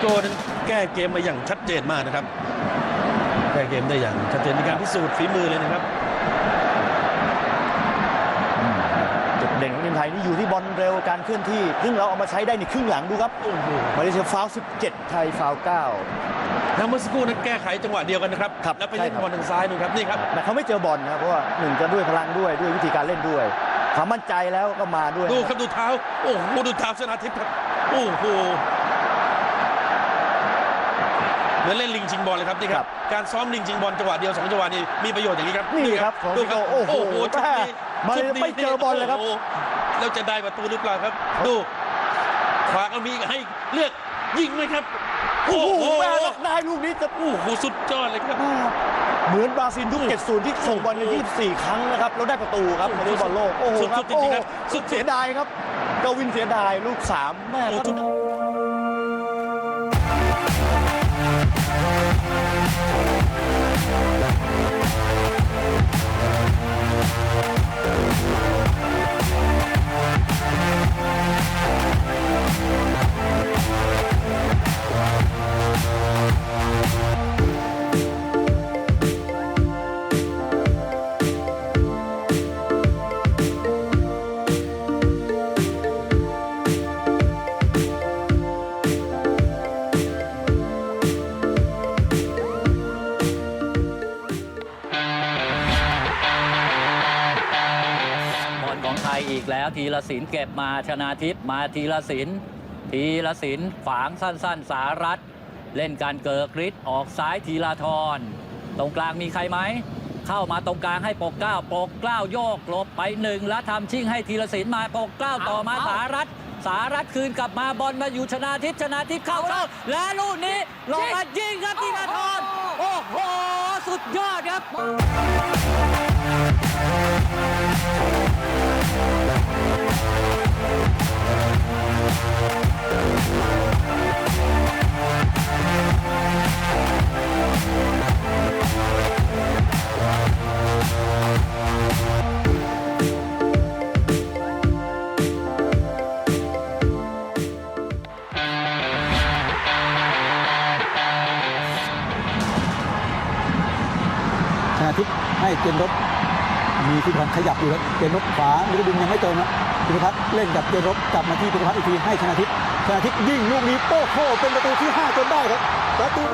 โก้นั้นแก้เกมมาอย่างชัดเจนมากนะครับ แก้เกมได้อย่างชัดเจนมีการพิสูจน์ฝีมือเลยนะครับจุดเด่นของทีมไทยนี่อยู่ที่บอลเร็วการเคลื่อนที่ซึ่งเราเอามาใช้ได้ในครึ่งหลังดูครับโอ้โหมาเลเซียฟาวล์17 ไทยฟาวล์9แล้วเมื่อสักครู่นั้นแก้ไขจังหวะเดียวกันนะครับครับแล้วไปใช่เล่นครับบอลทางซ้ายนู่นครับนี่ครับแต่เขาไม่เจอบอลนะครับเพราะว่าหนึ่งก็ด้วยพลังด้วยด้วยวิธีการเล่นด้วยความมั่นใจแล้วก็มาด้วย ดูครับดูเท้า โอ้โหดูเท้าชนะทิพย์ครับโอ้โห เหมือนเล่นลิงชิงบอลเลยครับนี่ครับ การซ้อมลิงชิงบอลจังหวะเดียวสองจังหวะนี่มีประโยชน์อย่างนี้ครับนี่ครับของดูพี่โก้โอ้โหชุดนี้มาชุดนี้ไม่เจอบอลเลยครับโโหแล้วจะได้ประตูหรือเปล่าครับ ดูขวาก็มีให้เลือกยิงไหมครับ โอ้โอ้โหโหแม่ล็อกได้ลูกนี้จะโอ้โหสุดยอดเลยครับเหมือนบราซิลยุค70 ที่ส่งบอลใน24 ครั้งนะครับแล้วได้ประตูครับในฟุตบอลโลก โอ้โหสุดครับๆจริงๆครับโอ้โหสุสุดดๆเสียดายครับ กวินเสียดายลูกสามแม่ ของไทยอีกแล้ว ทีละศิลป์เก็บมาชนาทิพย์มาทีละศิลป์ทีละศิลป์ฝางสั้น ๆ สารัตเล่นการเกิกฤทธิ์ออกซ้ายทีละทรตรงกลางมีใครไหม เข้ามาตรงกลางให้ปกเกล้าปกเกล้าโยกหลบไปหนึ่งแล้วทำชิ่งให้ทีละศิลป์มาปกเกล้าต่อมาสารัตสารัตคืนกลับมาบอลมาอยู่ชนาทิพย์ชนาทิพย์เข้าเข้าและลูกนี้หลอกมายิงครับทีละทรโอ้โหสุดยอดครับ ชนะทิพย์ให้เจนรบมีพิพันขยับอยู่ครับเจนรบขวามิรดินยังไม่ตรงนะพิพัฒน์เล่นกับเจนรบกลับมาที่พิพัฒน์อีกทีให้ชนะทิพย์ชนะทิพย์ยิงลูกนี้โป้โคเป็นประตูที่ 5 จนได้ครับประตู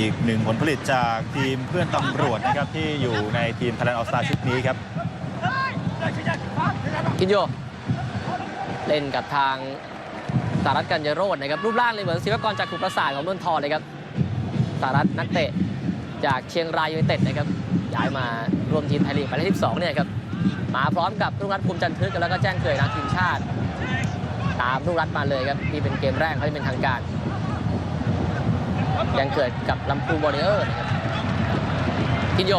อีกหนึ่งผลผลิตจากทีมเพื่อนตำรวจนะครับที่อยู่ในทีมไทยแลนด์ออสตาชุดนี้ครับกินโยเล่นกับทางสารัตกัญญโรจนะครับ รูปร่างเลยเหมือนศิวกรจากขุประสาทของนนทรเลยครับสารัตนักเตะจากเชียงรายยูไนเต็ดนะครับย้ายมารวมทีมไทยลีกหมายเลข12เนี่ยครับมาพร้อมกับรุ่งรัตน์ภูมิจันทร์พฤกแล้วก็แจ้งเกิดนามทีมชาติ ตามรุ่งรัตน์มาเลยครับนี่เป็นเกมแรกเขาที่เป็นทางการ แจ้งเกิดกับลำพูบอริเออร์นะครับกินโย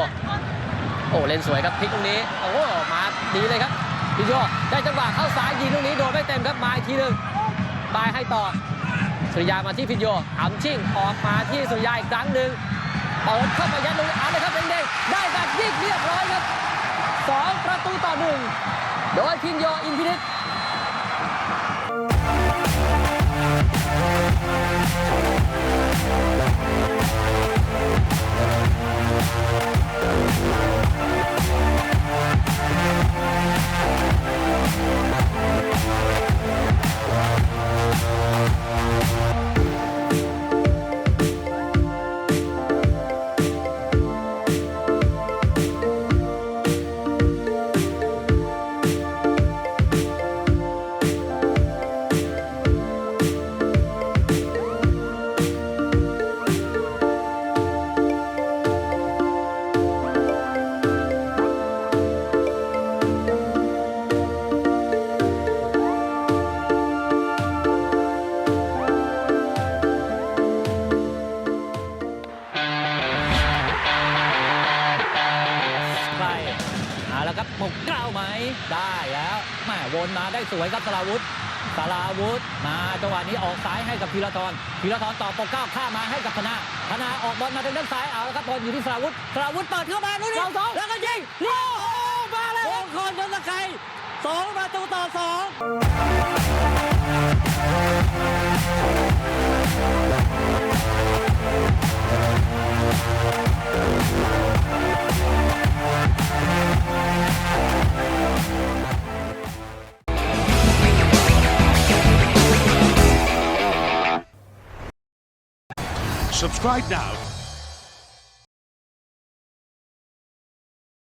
โอ้เล่นสวยครับพลิกตรงนี้โอ้มาดีเลยครับพิโยได้จังหวะเข้าซ้ายยิงตรงนี้โดนไม่เต็มครับมาอีกทีหนึ่งบายให้ต่อสุริยามาที่พิโยอัมชิ่งออกมาที่สุริยาอีกครั้งหนึ่งเปิดเข้าไปยัดลงเอาเลยครับเด้งๆได้แบบยิงเรียบร้อยครับสองประตูต่อหนึ่งโดยพินโยอินพินิต ไหมได้แล้วแหม่วนมาได้สวยครับสราวุธสาราวุธมาจังหวะนี้ออกซ้ายให้กับธีรทรธีรทรต่อปกเกล้าข้ามมาให้กับธนาธนาออกบอลมาทางด้านซ้ายเอาแล้วครับบอลอยู่ที่สาราวุธสาราวุธเปิดเข้ามาดูนี่แล้วก็ยิงโอ้โหมาแล้วมงคลชนสกัยสองประตูต่อสอง Subscribe now